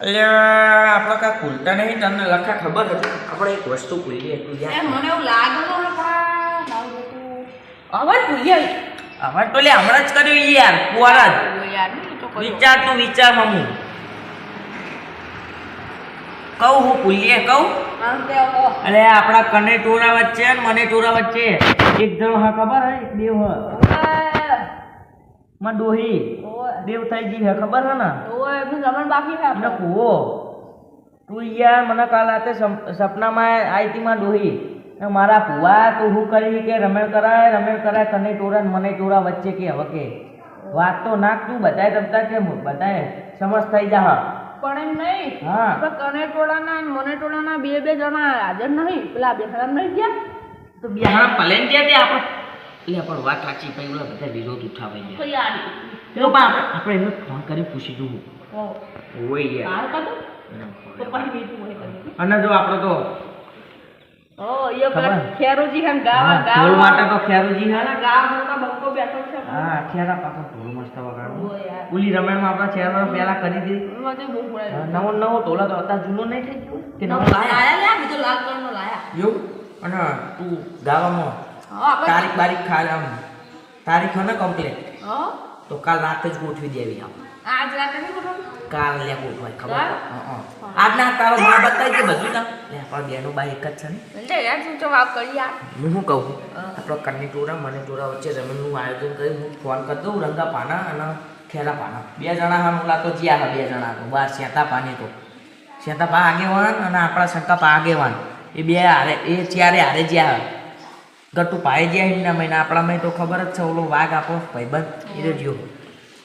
એટલે આપણે કાંઈ ભૂલતા નહીં તમને લખા ખબર હતી આપણે એક વસ્તુ ભૂલી હતું એ યાર મને એવું લાગે તો આપણા લાવું હતું. અવાજ ભૂલી હવે તો લે હમણાં જ કર્યું યાર કુવારા. વિચાર તું વિચાર મમ્મી. કહું હું ભૂલીએ કહું. અરે આપણા કને ટોરા વચ્ચે ને મને ટોરા વચ્ચે એક જણો હા ખબર હે બે હ. માં ડોહી. દેવ થઈ ગઈ હે ખબર હે ને? તો એમનું જમણ બાકી હે આપણે. કૂવો. તું યાર મને કાલ રાતે સપ- સપનામાં આવી હતી માં ડોહી. મારા ભુવા તું હું કરી કે રમેણ કરાય રમેણ કરાય તને ટોરા મને ટોરા વચ્ચે કે હવે કે. વાત તો નાખ તું બધાય તમતા કે બધાય સમજ થઈ જા પણ એમ નહીં. હા. તો કને ટોળાના મને ટોળાના બે બે જણા હાજર નહીં? પેલા બે જણા નહીં ગયા? તો બિહાર પલેન ગયા તે આપણે. એટલે પણ વાત સાચી પછી ઓલા બધા વિરોધ ઉઠાવે યાર યાર તો પણ આપણે એમને ફોન કરી પૂછી યાર. બીજું હોય કરી. અને જો આપણે તો પેલા? ખેરુજી હે ગાવા ઢોલ માટે તો ખેરુજી હા ગાવા મોટા બંકો બેઠો છે. હા ખેરા પાછો ઢોલ મસ્ત વગાડો. ઓ રમણમાં આપણા ચહેરા પહેલા કરી દીધી નવો નવો ઢોલા તો અત્યારે જૂનો નહીં થઈ ગયો? કે નવો લાયા? લાયા બીજો લાલ કલરનો લાયા. એવું? અને તું ગાવામાં તારીખ બારીખ ખાલ આમ તારીખ હોય ને કમ્પ્લેટ તો કાલ રાતે જ ગોઠવી દેવી આમ. આજ રાતે નહીં બોલવાનું કાલ લે ગોઠવાય ખબર? આજ. આજના તારો મા બતાવી કે બધું ના. લે પણ બેનો બા એક જ છે ને. લે યાર તું તો વાત કરી યાર હું શું કહું. આપણો કન્ની ટોરા મને ટોરા વચ્ચે રમણનું આયોજન કરી હું ફોન કરી દઉં રંગા પાના અને ખેરા પાના. બે જણા હા મુલા તો જ્યાં હા બે જણા તો બાર શેતા પાની તો. શેતા પા આગેવાન અને આપણા શંકા પા આગેવાન. એ બે હારે એ ચારે હારે જ્યાં ગટુ પાએ જ્યાં એમના મહિના આપણામાં તો ખબર જ છે ઓલો વાઘ આપણો ભાઈબંધ એ રહ્યો.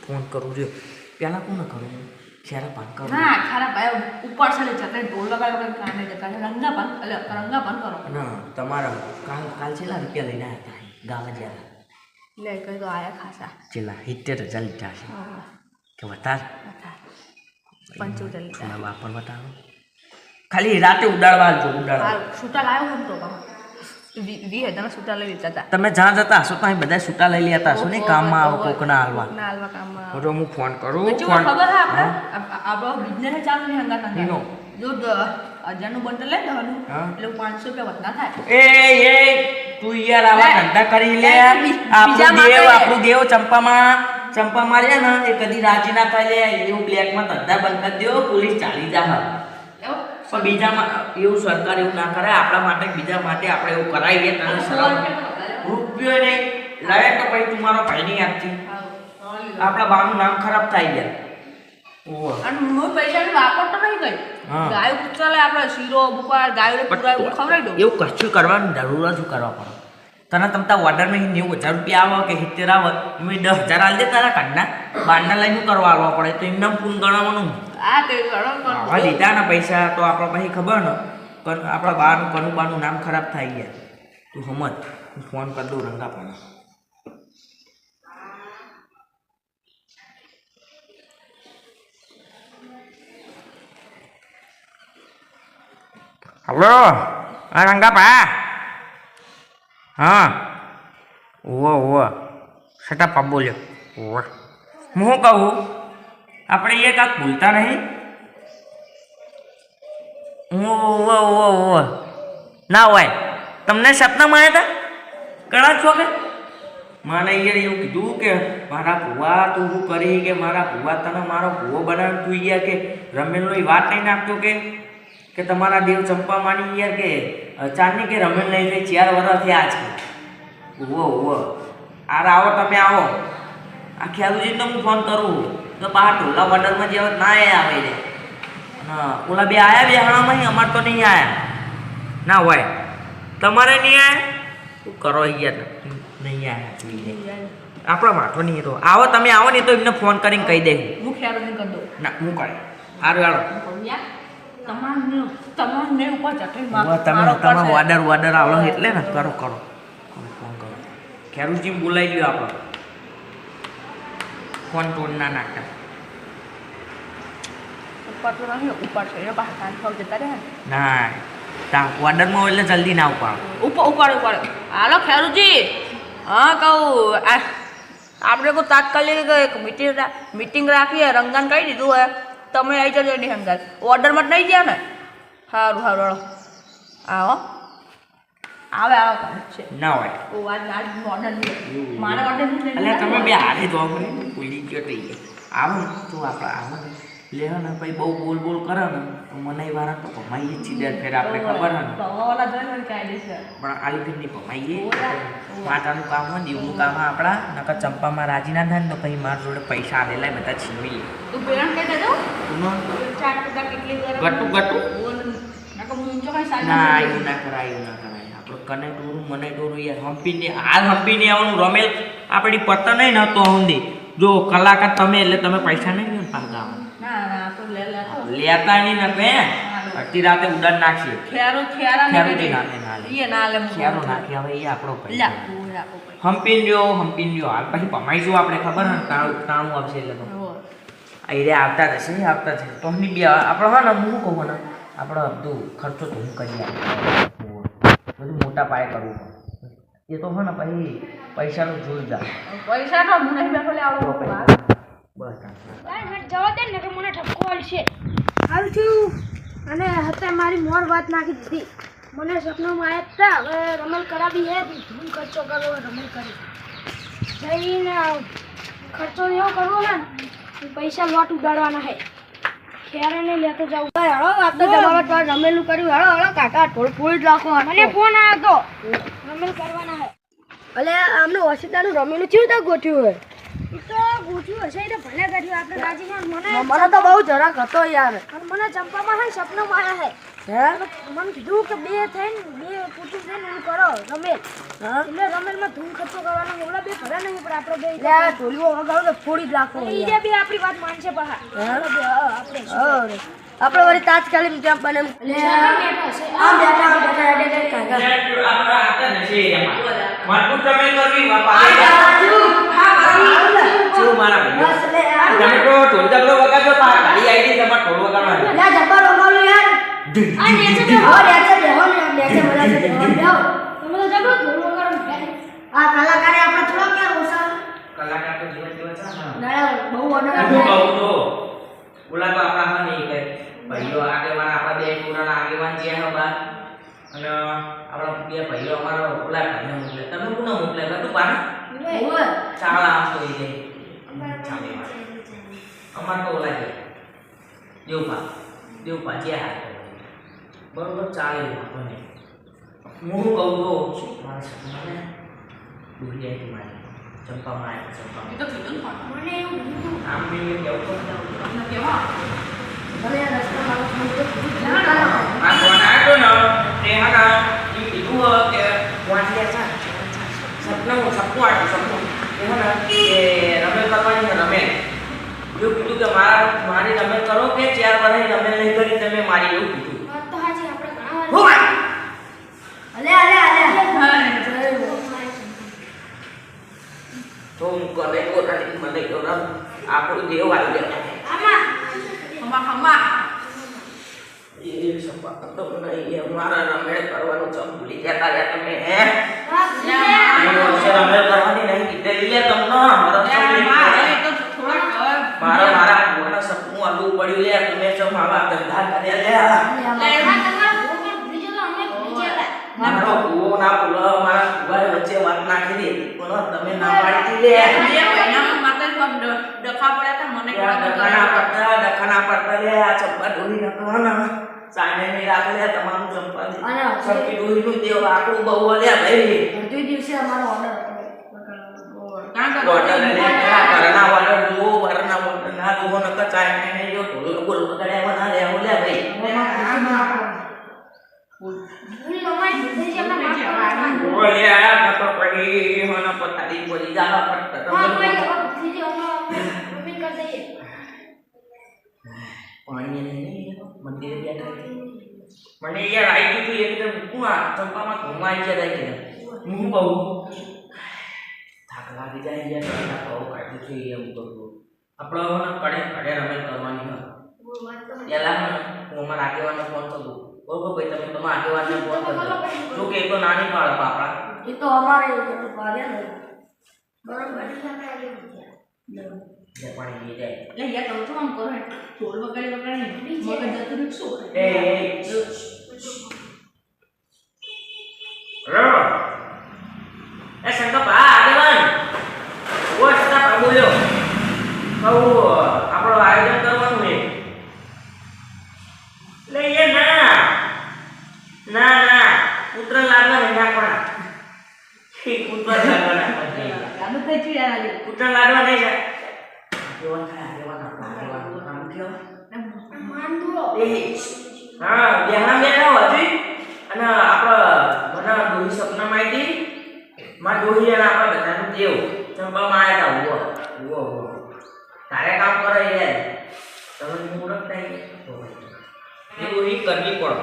ફોન કરું રહ્યો. પહેલાં કોને કરું? ખેરા પાન કરો. ના ખરા ભાઈ ઉપર છે જતા ઢોલ વગાડ વગાડ કાને જતા રંગા પાન એટલે રંગા પાન કરો. ના તમારા કાલ કાલ છેલ્લા રૂપિયા લઈને આવ્યા હતા ગામ જ્યારે. લે કઈ તો આયા ખાસા. છેલ્લા સિત્તેર હજાર લીધા છે. કે વધાર? પંચોતેર લીધા. વાપર બતાવો. ખાલી રાતે ઉડાડવા જો ઉડાડવા. હાલ છૂટા લાવ્યો હું તો વી હજારના છૂટા લઈ લેતા હતા. તમે જ્યાં જતા હશો ત્યાં બધા સૂટા લઈ લેતા હશો ને કામમાં આવો કોકના હાલવા હાલવા કામમાં તો હું ફોન કરું ફોન ખબર હે આપણે? બિઝનેસ ચાલુ નહીં હંગાત એનો? જો હજારનું બંડલ લે દવાનું એટલે પાંચસો રૂપિયા વધના થાય. એ એ તું યાર આવા ધંધા કરી લે. આપણું દેવ. આપણું દેવ ચંપામાં ચંપામાં રહ્યા ને એ કદી રાજી ના થાય લે એવું બ્લેકમાં ધંધા બંધ કરી દો પોલીસ ચાલી જા પણ બીજામાં એવું સરકાર એવું ના કરે આપણા માટે બીજા માટે આપણે એવું કરાવીએ તને શરમ રૂપિયો નહીં લાવે તો પછી તું મારો ભાઈ નહીં આપતી. આપણા બાનું નામ ખરાબ થાય ગયા. અને હું પૈસા વાપરતો નહીં કઈ ગાય આપણે શીરો બુકાર ગાય ખવડાવી દઉં. એવું કશું કરવાની જરૂર જ કરવા પડે. તને તમતા ઓર્ડરમાં નેવું હજાર રૂપિયા આવે કે સિત્તેર આવે? એમ દસ હજાર આલ દે તારા કાઢના બારના લઈને કરવા આવવા પડે? તો એમને પૂન ગણાવવાનું આ તે ગણો લીધા ને પૈસા તો આપણે પછી ખબર ને. પણ આપણા બાનું કનું બાનું નામ ખરાબ થઈ ગયા. તું સમજ હું ફોન કરી દઉં રંગા પણ હલો? હા રંગાપા. હા. ઓવો ઓવો સટાપા બોલ્યો. ઓવો હું કહું? આપણે એ કાંક ભૂલતા નહીં? ઓવો ઓવો ઓવો ના હોય. તમને સપનામાં આવ્યા હતા ઘણા છો કે? મને યાર એવું કીધું કે મારા ભુવા, તું શું કરી કે મારા ભુવા તને મારો ભુવો બનાવ તું યાર કે? રમેલનો વાત નહીં નાખતો કે? કે તમારા દેવ ચંપા માની યાર કે ચાંદની કે રમણ લઈ થઈ ચાર વર્ષ થયા છે? ઓવો ઓવો આર આવો તમે આવો. આ ખ્યાલુજીને તો હું ફોન કરું. તો બહાર ટોલા વડરમાં જે ના એ આવે છે અને ઓલા બે આવ્યા બે હણામાં અમારે તો નહીં આવ્યા ના હોય. તમારે નહીં આવ્યા શું કરો યાર? નહીં આવ્યા આપણો વાંધો નહીં તો. આવો તમે આવો ને તો એમને ફોન કરીને કહી દે. હું ખ્યાલ નહીં કરતો. ના હું કરે. સારું હાલો. તમારને તમારને ઉપર ચટણી મારો તમે. ઓર્ડર ઓર્ડર આવો એટલે ને કરો કરો. ફોન કરો? ખેરુજી બોલાવી લ્યો આપણો. ફોન તોડ ના નાખતા ઉપર તો નહીં ઉપર છે પાછા કાન જતા રહ્યા ના. તા ઓર્ડરમાં એટલે જલ્દી ના ઉપાડો. ઉપર ઉપાડો ઉપાડો. હાલો ખેરુજી. હા કહું આપણે કોઈ તાત્કાલિક મીટિંગ મીટિંગ રાખીએ રંગન કહી દીધું હે તમે આવી જજો એની અંદર. ઓર્ડરમાં જ નહીં ગયા ને? સારું સારું આવો. આવે આવો. છે. ના હોય. ઓ આજ આજ ઓર્ડર મારા ઓર્ડર એટલે તમે બે હાથે જોવા મને ભૂલી ગયો તો ઈ. આવો તો આપણે આવો લે ને ભાઈ બહુ બોલ બોલ કરે ને તો મને વાળા તો ભમાઈએ જ દે ફેર આપણે ખબર હે પણ આલી ભમાઈ ભમાઈએ. માતાનું કામ હોય ને એવું કામ આપણા નકર ચંપામાં રાજી ના થાય ને તો પછી મારા જોડે પૈસા આવેલા બધા છીનવી લે. વાર ગટુ ગટુ? ના એવું ના કરાય એવું ના કરાય. આપણે કને ટોરું મને ટોરું યાર હંપીને હાલ હંપીને આવવાનું રમેલ. આપણી પતન નહીં નતો સુધી જો કલાકાર તમે એટલે તમે પૈસા નહીં પાછા આવવાના. ના ના તો લે લે તો લેતા નહીં ને બે અડધી રાતે ઉડાન નાખીએ. ખેરો ખેરા ખેરો જે નાખે ના લે. એ ના લે ક્યારો નાખી હવે એ આપણો પૈસા. હંપીને લ્યો હંપીને લ્યો. હાલ પછી પમાઈશું આપણે ખબર ને? તાણું તાણું આવશે એટલે તો. રે આવતા જશે આવતા જશે તો હની બે આપણે હા ને હું કહું ને આપણો બધું ખર્ચો તો હું કરી આપું. બધું મોટા પાયે કરવું એ તો હા ને પછી પૈસાનું જોઈ જા. પૈસા તો હું નહીં બેઠો લે આવડો બસ. જવા દે ને કે મને ઠપકો છે હાલ થયું અને હતા મારી મોર વાત નાખી દીધી. મને સપનામાં આવ્યા હતા હવે રમલ કરાવી હે. ધૂમ ખર્ચો કરવો રમલ કરી. જઈને ખર્ચો એવો કરવો ને પૈસા લોટ ઉડાડવાના હે. ખેરે નહીં લેતો જવું હળો આ તો જમાવટ પર રમેલું કર્યું. હળો હળો કાકા થોડું ફૂલ જ રાખો મને ફોન આવ્યો તો. રમેલ કરવાના હે. અલે આમને ઓશિતાનું રમેલું થયું તો ગોઠ્યું હોય. તો ગોઠ્યું હશે એટલે ભલે કર્યું. આપણે રાજી મને મને તો બહુ જરાક હતો યાર. મને ચંપામાં હે હે. હે? મને કીધું કે બે થઈને બે પૂછું થઈને એવું કરો રમેલ હા? એટલે રમેલમાં ધૂમ ખર્ચો કરવાનો ઓલા બે ભલે નહીં પણ આપણે બે. લે ઢોલીઓ વગાડો તો ફોડી જ બે આપણી વાત માનશે પહા આપણે આપણે વળી તાત્કાલિક ત્યાં બને આમ બેઠા આમ બેઠા એટલે કાકા આપણે આવતા નથી એમાં. મજબૂત તમે કરવી બાપા શું મારા ભાઈઓ. તમે તો ઢોલ ડગલો વગાડો તો આ ગાડી આવી ગઈ તમાર ઢોલ વગાડવાની લે જબ્બર વગાડો યાર આ નેચે બેહો નેચે બેહો ને નેચે બોલા છે બેહો જાઓ તમે તો જબ્બર ઢોલ વગાડો આ કલાકારે આપણે થોડો કે ઓસા કલાકાર તો જીવન જીવન છે ના. બહુ ઓર્ડર હું કહું તો. બોલા તો આપણા હા નહીં કે ભાઈઓ આગેવાન આપણા બે ટોળાના આગેવાન જે હે બા અને આપણા બે ભાઈઓ અમારો ઓલા ભાઈને મોકલે. તમે કોને મોકલે? તો ઓય ચાલા આમ તો એ ચાલે અમાર તો ઓલા છે દેવપા દેવપા જે હાથ બરોબર ચાલે એવું આપણને હું કહું તો મારા સપનાને ડૂબી જાય મારી ચંપામાં આવે ચંપામાં તો કીધું ને મને એવું કીધું આમ બી કેવું તો તમને કેવા મને આ રસ્તામાં આવું થોડું તો ના, ના, ના. આ કોણ આવ્યો ને તે હાના ઈ કીધું હો કે વાંચીએ છે સપનું સપનું આવ્યું સપનું એ હાના કે રમેલ કરવાની છે રમેલ એવું કીધું કે મારા મારી રમેલ કરો કે ચાર વર્ષની રમેલ નહીં કરી તમે મારી એવું કીધું. વાત તો હાજી આપણે ઘણા વાર અલે અલે અલે. તો હું કરે પોતાની મને કહો ને આપણું દેવ આવી ગયા આમાં. હમા હમા. એ સપા તો નહીં મારા રમેલ કરવાનું ચમ ભૂલી ગયા રહ્યા તમે હે? રમેલ કરવાની નહીં કીધેલી લે તમને મારા યાર, સપનું મારે તો થોડાક હવે મારા મારા ભુવાના સપનું આલુ પડ્યું લે તમે સમ આવા ધંધા કર્યા લે મારો ભુવો ના બોલો મારા ભુવાએ વચ્ચે વાત નાખી દે. પણ તમે ના પાડી દી લે. બે મહિનામાં માતા ડ- ડખા પડ્યા હતા મને ડખાના પડતા ડખાના પડતા લે આ ચંપા ડોલી નખાના સાને ની રાખ લે તમારું ચંપા દે. અને ચંપી ડોલી નું દેવ આકડું બહુ લે ભાઈ. અડધી દિવસે અમારો ઓર્ડર કારણ કે વોટર લે કરના વોટર જુઓ વરના વોટર ના જુઓ નકર ચાય ને જો ઢોલ ગોલ વગડ્યા વના લે લે ભાઈ બોલે તો પડી મને પતાડી પડી જા પડતા પાણી મંદિરે બેઠા મને યાર આવી ગયું એકદમ હું આ ચંપામાં ઘુમાઈ ગયા કે હું બહુ થાક લાગી જાય યાર ઘરના બહુ કાઢી છે એમ આપણો કડે કડે રમે કરવાની એલા પેલા હું રાખેવાનો આગેવાનને ફોન કરું. બરોબર ભાઈ તમે તમારા આગેવાનને ફોન કરજો. જો કે એ તો નાની પાડે બાપડા એ તો અમારે ભાગ્યા ને. બરોબર? જે પાણી લઈ જાય એટલે યાર તમે શું આમ કરો ઢોલ વગાડી વગાડી મગજ જતું રહ્યું શું એ એ શંકર ભા આગેવાન. ઓ શંકરપા બોલ્યો. કહું આપણો આયોજન કરવાનું છે લઈએ ના ના ના પુત્ર લાગવા નહીં નાખવાના પુત્ર લાગવા નાખવાના આનું કઈ ચીડા લાગે પુત્ર લાડવા નહીં જાય આગેવાન થાય આગેવાન આપણા આગેવાન નામ કયો માંડવો એ હા બેહણા બેઠા હજી અને આપણે મને દોહી સપનામાં આવી હતી માં દોહી અને આપણે બધાનું દેવ ચંપામાં આવ્યા હતા ઉવો ઉવો ઉવો તારે કામ કરે યાર મૂર્ખ નહીં એ કરવી પડે.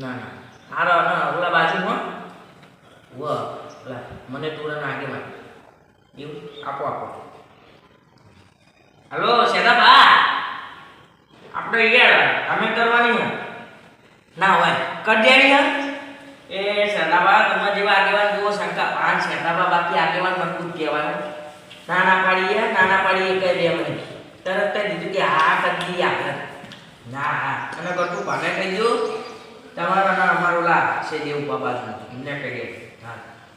ના ના. હારો, ના, ઓલા બાજુમાં ઉવો ઓલા, મને તુરંત આગેવાન એવું? આપો આપો. હલો, શેતાબા. આપણે ગયા અમે કરવાની હે. ના હોય. હે. એ શેતાબા તમે જેવા આગેવાન જુઓ, શંકા પાંચ શેતાબા બાકી આગેવાન મજબૂત કહેવાય નાના પાડીએ નાના પાડીએ કહી દે મને. તરત કહી દીધું કે હા કરી આપણે ના હા અને કરતું ભાને કહી દો. તમારો ના અમારો લા છે દેવ બાબાનું એમને કહી દે. હા.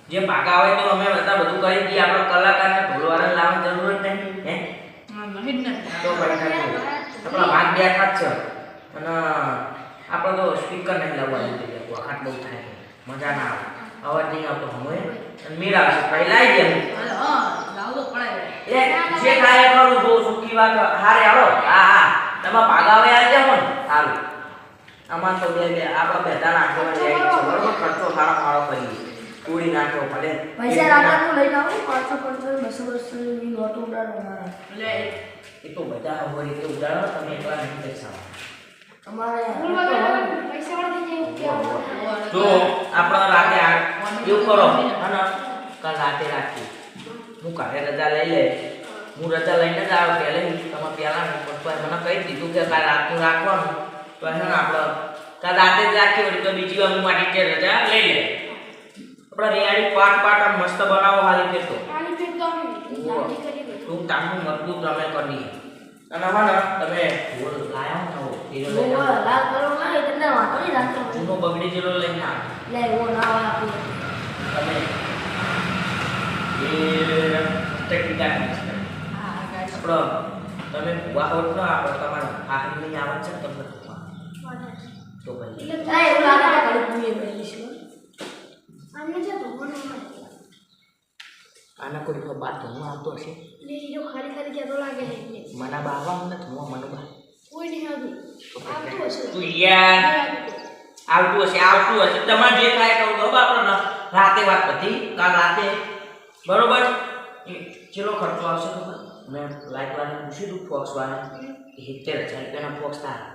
જે પાકા હોય તો અમે બધા બધું કરી દઈએ. આપણે કલાકારને ઢોલવાળા લાવવાની જરૂર જ નહીં હે? તો આપણા ભાગ બે જ છે. અને આપણે તો સ્પીકર નહીં લાવવાનું જાય વખાત બહુ થાય મજા ના આવે. અવાજ નહીં આવતો અને મીર આવશે પહેલા આવી ગયા એ જે થાય કરું જો સુખી વાત હારે આવો હા હા. તમે પાગાવે આવી જાઓ ને? સારું. આમાં તો બે બે આપણા બેટા નાખવા જાય છે. બરોબર? ખર્ચો સારો મારો કરીએ તોડી નાખ્યો ભલે. પૈસા રાખવાનું લઈ આવું પાંચસો પાંચસો બસો બસો ની નોટ ઉડાડો મારા. એટલે એ તો બધા હોય રીતે ઉડાડો તમે એકલા નહીં પૈસા. અમારે પૈસા વાળા જો આપણે રાતે આ એવું કરો. અને કાલ રાતે રાખી હું કાલે રજા લઈ લે હું રજા લઈને જ આવ્યો પહેલે. તમે પહેલા પણ મને કહી દીધું કે કાલે રાતનું રાખવાનું. તો છે ને આપણે કાલે રાતે જ રાખી હોય તો બીજી વાર હું મારી કે રજા લઈ લે આપણે રિયાળી પાટ પાટ આમ મસ્ત બનાવો હાલી ફેરતો તું. તામનું મજબૂત તમે કરીએ. અને હા ને તમે ઢોલ લાયા ને માં વાંધો નહીં રાખતો બગડી જેલો લઈને આવો. લે ઓ ના આપી તમે તમે ભૂવા હોત ન આપણે તમારા આખરી આવત છે તમને. તો ભાઈ હા, એવું ઘડી પૂરી છે આમને છે ભગવાન આના કોઈ બાર ધુમો આવતો હશે જો ખાલી એટલે બાવા મને મને તું યાર આવતું હશે આવતું હશે તમારે જે થાય કહું તો આપણે રાતે વાત પછી કાલ રાતે બરોબર? એ ચેલો ખર્ચો આવશે ખબર મેં લાઈટ વાળાને પૂછ્યું હતું ફોક્સ વાળાને. સિત્તેર હજાર રૂપિયાના ફોક્સ થાય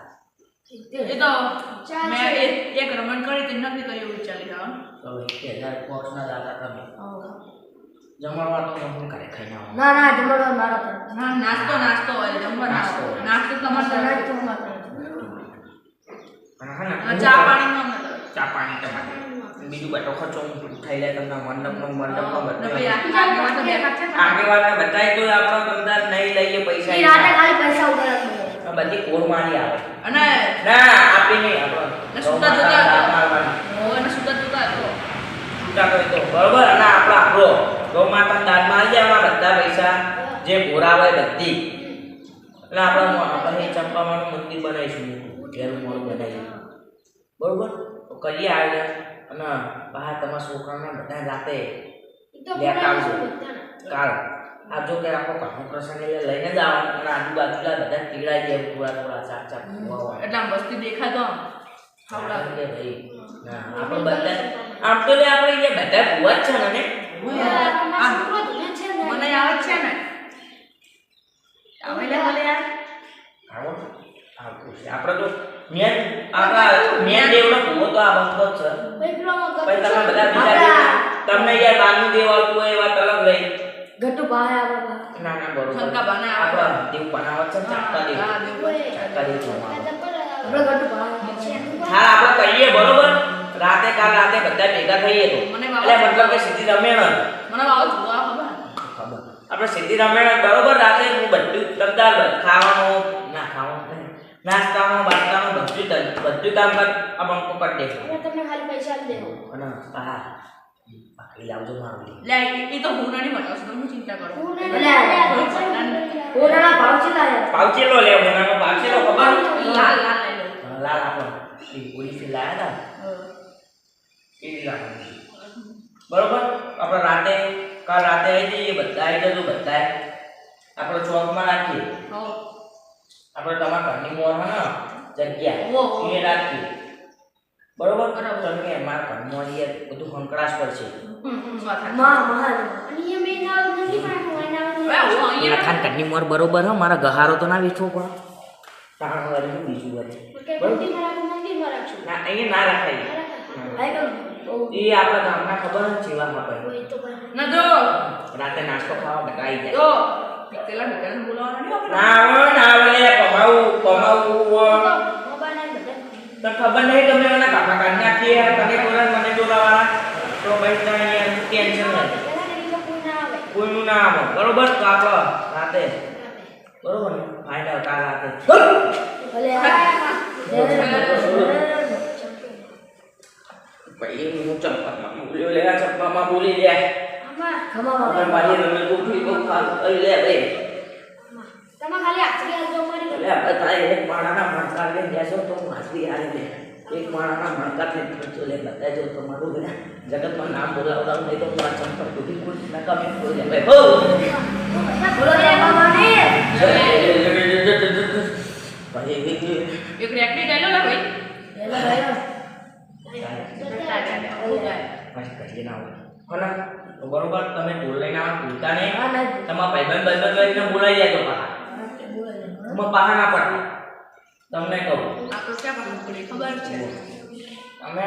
એ તો. મેં એક રમણ કરી તે નક્કી કર્યું ચાલી જવાનું તો સિત્તેર હજાર ફોક્સના દાદા તમે. જમણવાર તો ઘરે આવું ના ના જમણવાર મારા ના નાસ્તો નાસ્તો હોય જમવા નાસ્તો. નાસ્તો. તમારે તમારે તરફ. તો મારા તરફ. અને હા ને અને ચા પાણીમાં ચા પાણી તમારે બીજું બધો ખર્ચો થઈ જાય તમને મંડપનો મંડપનો ને? બતાય તો આપણો ધંધા નહીં લઈએ પૈસા રાતે ખાલી પૈસા ઉડાડવા બધી કોર મારી આવે. અને ના આપી નહીં આપણે સુતા જોતા સુતા જતા. છૂટા કરી તો. બરોબર અને આપણો આપણો ગૌ માતા દાનમાં આવી જાય એમાં બધા પૈસા. જે ભોરા હોય બધી. એટલે આપણે પછી ચંપામાનું મંદિર બનાવીશું. ઘેરું મોડું બનાવીશું બરોબર? તો કરીએ આયોજન. અને બહાર તમારા છોકરાને બધા રાતે તો લેતા આવજો. બધાને. આ જો કે આખો કામો પ્રસંગ એટલે લઈને જ આવવાનું અને આજુબાજુલા બધા તીગડા જે થોડા થોડા ચાર ચાર એટલે આમ વસ્તી દેખાતો આમ. ખાવડા કે ભાઈ. ના આપણે બધા આમ તો લે આપણે અહીંયા બધા ભૂવા જ છે ને મને આવે છે ને. આવે લે યાર. આવો. આવતું છે. આપણે તો મેન આપણા મેન દેવનો ભૂવો તો આ જ છે. પછી તમે બધા બીજા તમને યાર બારનું દેવ આવતું હોય એવા તલબ લઈ ગટ્ટુ ભાઈ આપણા ના ના બરોબર. શંકાબાને આવે. દેવ બનાવત છે ને દેવ. હા, દેવ. આપણે હા કહીએ બરોબર? રાતે કાલ રાતે બધા ભેગા થઈએ તો. મને એટલે મતલબ કે સીધી રમેણ. મને જોવા ખબર? આપણે સીધી રમેણ બરોબર? રાતે હું બધું તમદાર ખાવાનું ના ખાવાનું નાસ્તાનું બાસ્તાનું બધું જ બધું કામ કર આ બંકો કર દે હવે તમને ખાલી પૈસા જ દેવો અને હા પકડી લાવજો મારું લે. એ તો હું નહીં બતાવશું તમે હું ચિંતા કરો? હું ને લે. ઓરાના ભાવ કેટલા છે પાવચેલો લે મોનાનો પાવચેલો ખબર? લાલ લાલ લઈ લો. લાલ આપણો એ ફી લાયા હતા. એ લાવવાનું. બરોબર? આપણે રાતે કાલ રાતે આવી જઈએ બધા આવી જજો બધા આપણે ચોકમાં રાખીએ. હો. આપણે તમારા ઘરની મોર હે ને જગ્યા. એ રાખીએ. બરોબર? બરાબર. કે અમારા ઘરમાં યાર બધું હંકડાશ પર છે હમ, હમ, વાત સાચી. માં મહાન અને એ મેં ના નથી પણ હું એના હવે હું અહીંયા લખાણ ઘરની મોર બરોબર હે મારા ગહારો તો ના વેચવો પડે. તાણ વરે બીજું વરે માં રાખું માં ના રખાય. એ આપણા ગામના ખબર જ જેવા ભાઈ. કોઈ તો પણ ના જો. રાતે નાસ્તો ખાવા બતાવી જાય. પીતેલા પીતેલા બોલાવવાના નહીં. ના આવે ના આવે કમાવું કમાવું ના તો ખબર નહીં તમે મને કાકા કાઢ નાખીએ મને બોલા મને બોલાવાળા તો ભાઈ ત્યાં અહીંયા ટેન્શન પેલા ને ના આવે કોઈનું ના આવે. બરોબર? તો આપણે રાતે. બરોબર ને? ફાઇનલ કાલ રાતે. ભાઈ, હું ચપ્પામાં બોલ્યો લેવા આ ચંપામાં બોલી લે. આમાં હવે મારી બહુ ખાસ કરી લે ભાઈ તમે ખાલી આખરી હાલ મારી એટલે આપણે એક માણાના મણકા લઈને બેસો તો હું હારે દે એક માણાના મણકા થઈને ખર્ચો લે બધા જો તમારું બધા જગતમાં નામ બોલાવડાવ નહીં તો હું આ ચંપા તૂટી કોઈ નકામ ભાઈ બોલો રે મામાને ભાઈ એક રેકડી લઈ લો ને ભાઈ હેલો હેલો ભાઈ કહીએ ના હોય હોના બરોબર? તમે ટોલ લઈને આવો ભૂલતા નહીં હા ના. તમારા ભાઈબંધ ભાઈબંધ લઈને બોલાઈ જાય તો પાછા તમે પાછા ના પડતા તમને કહું. તો ક્યાં ખબર છે. તમે